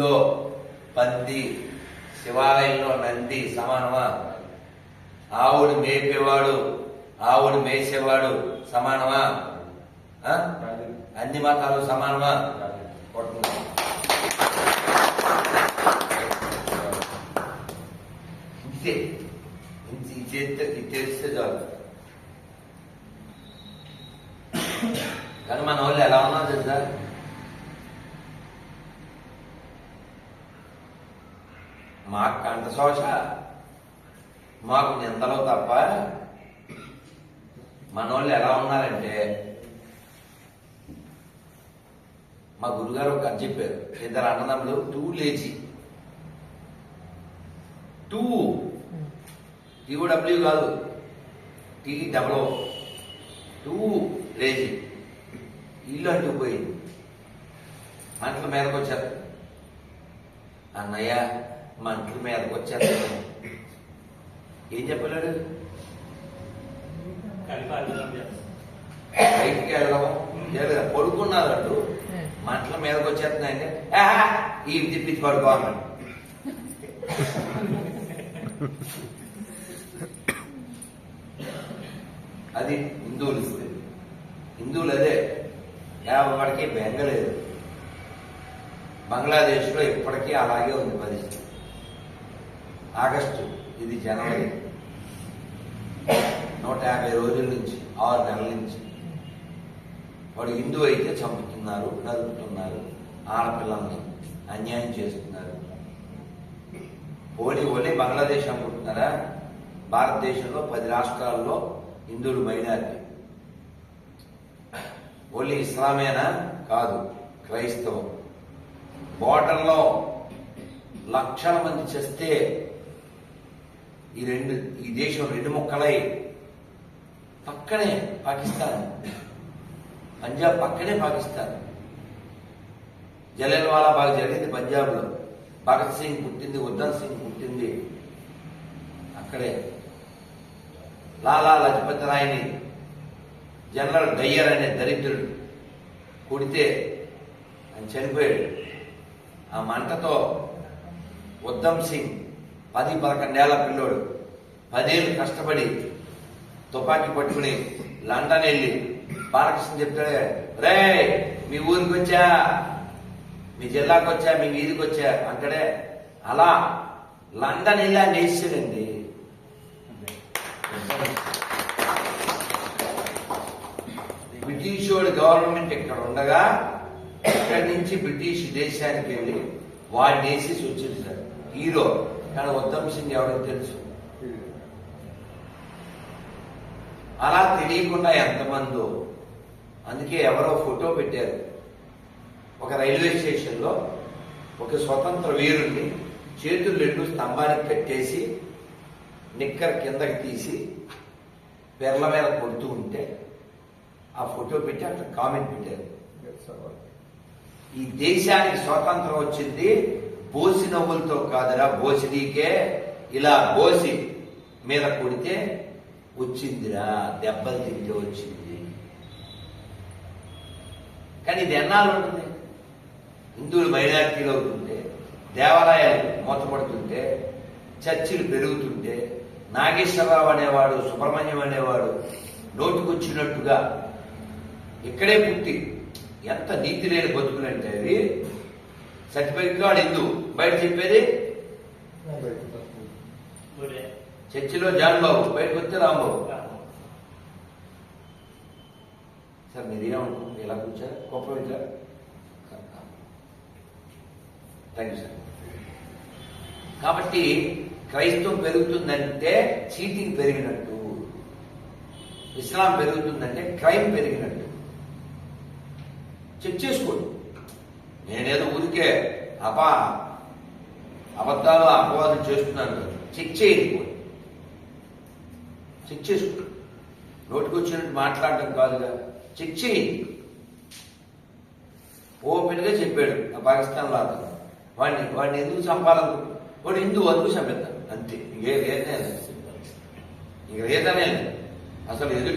గుళ్ళో పంది శివాలయంలో నంది సమానమా? ఆవుడు మేపేవాడు ఆవుడు మేసేవాడు సమానమా? అన్ని మతాలు సమానమా? ఇంతే. ఇది చేస్తే ఇది తెలిస్తే చాలు. కానీ మన వాళ్ళు ఎలా ఉన్నా తెలుసా? మాకు కంఠశోష మాకు నిందలు తప్ప మన వాళ్ళు ఎలా ఉన్నారంటే మా గురుగారు ఒక చెప్పారు. ఇద్దరు అన్నదమ్ములు టూ లేచి. టూ. టీఓడబ్ల్యూ కాదు. టీ డబల్ టూ లేచి. ఇల్లు అంటూ పోయింది. మంటల మీదకి వచ్చారు. అన్నయ్య మంటల మీదకి వచ్చారు ఏం చెప్పలేడు బయటికి వెళ్ళడం పడుకున్నారు అంటూ మంటల మీదకి వచ్చేస్తున్నాయండి ఆహా ఈ తిప్పించి పడుకోవాలి అది హిందువులు హిందువులు అదే ఎవరికి బెంగలేదు బంగ్లాదేశ్లో ఇప్పటికీ అలాగే ఉంది పరిస్థితి. ఆగస్టు ఇది జనవరి. నూట యాభై రోజుల నుంచి ఆరు నెలల నుంచి. వాడు హిందూ అయితే చంపుతున్నారు నరుకుతున్నారు ఆడపిల్లల్ని అన్యాయం చేస్తున్నారు. ఓలి ఓన్లీ బంగ్లాదేశ్ అనుకుంటున్నారా భారతదేశంలో పది రాష్ట్రాల్లో హిందువులు మైనారిటీ. ఓన్లీ ఇస్లామేనా? కాదు క్రైస్తవం. బోర్డర్లో లక్షల మంది చేస్తే ఈ రెండు ఈ దేశం రెండు ముక్కలై. పక్కనే పాకిస్తాన్. పంజాబ్ పక్కనే పాకిస్తాన్. జలియన్వాలా బాగా జరిగింది పంజాబ్లో. భగత్ సింగ్ పుట్టింది ఉద్దమ్ సింగ్ పుట్టింది. అక్కడే. లాలా లజపతి రాయని జనరల్ డయ్యర్ అనే దరిద్రుడు కొడితే ఆయన చనిపోయాడు. ఆ మంటతో ఉద్దమ్ సింగ్ పది పదకొండేళ్ళ పిల్లోడు. పదేళ్ళు కష్టపడి తుపాకీ పట్టుకుని లండన్ వెళ్ళి బాలకృష్ణ చెప్తాడే రే మీ ఊరికి వచ్చా? మీ జిల్లాకు వచ్చా? మీ వీధికి వచ్చా? అంటాడే. అలా లండన్ వెళ్ళి ఆయన వేసాడండి బ్రిటిష్ గవర్నమెంట్ ఇక్కడ ఉండగా ఇక్కడి నుంచి బ్రిటిష్ దేశానికి వెళ్ళి వాడిని వేసి వచ్చేసారు. హీరో కానీ ఉద్దమ్ సింగ్ ఎవరికి తెలుసు. అలా తెలియకుండా ఎంతమందో అందుకే ఎవరో ఫోటో పెట్టారు. ఒక రైల్వే స్టేషన్లో ఒక స్వతంత్ర వీరుణ్ణి చేతులు రెండు స్తంభానికి కట్టేసి నిక్కర్ కిందకి తీసి పెర్ల మీద కొడుతూ ఉంటే ఆ ఫోటో పెట్టి అక్కడ కామెంట్ పెట్టారు. ఈ దేశానికి స్వాతంత్రం వచ్చింది బోసి నవ్వులతో కాదురా బోసిడీకే ఇలా బోసి మీద కొడితే వచ్చిందిరా దెబ్బలు తింటే వచ్చింది. కానీ ఇది ఎన్నాళ్ళు ఉంటుంది? హిందువులు మైనారిటీలో అవుతుంటే దేవాలయాలు మూతపడుతుంటే చర్చిలు పెరుగుతుంటే నాగేశ్వరరావు అనేవాడు సుబ్రహ్మణ్యం అనేవాడు నోటుకొచ్చినట్టుగా ఇక్కడే పుట్టి ఎంత నీతి లేని బతుకులంటే అవి సర్టిఫికెట్ వాడు హిందూ బయట చెప్పేది? చర్చిలో జాన్ బాబు బయటకు వస్తే రాంబాబు. సార్ మీరేమనుకుంటున్నారు ఇలా కూర్చారు గొప్ప విచారు థ్యాంక్ యూ సార్. కాబట్టి క్రైస్తవం పెరుగుతుందంటే చీటింగ్ పెరిగినట్టు ఇస్లాం పెరుగుతుందంటే క్రైమ్ పెరిగినట్టు. చెక్ చేసుకోండి. నేనేదో ఊరికే అపా అబద్ధాలు అపవాదం చేస్తున్నాను చెక్ చేయండి చెక్ చేసుకోండి నోటికి వచ్చినట్టు మాట్లాడటం కాదుగా చెక్ చేయండి ఓపెన్గా చెప్పాడు ఆ పాకిస్తాన్ లాగా వాడిని వాడిని ఎందుకు చంపాలను వాడు హిందూ అందుకు చంపేద్దాం అంతే ఇంకే ఏదైనా ఇంక ఏదైనా అసలు ఎదురు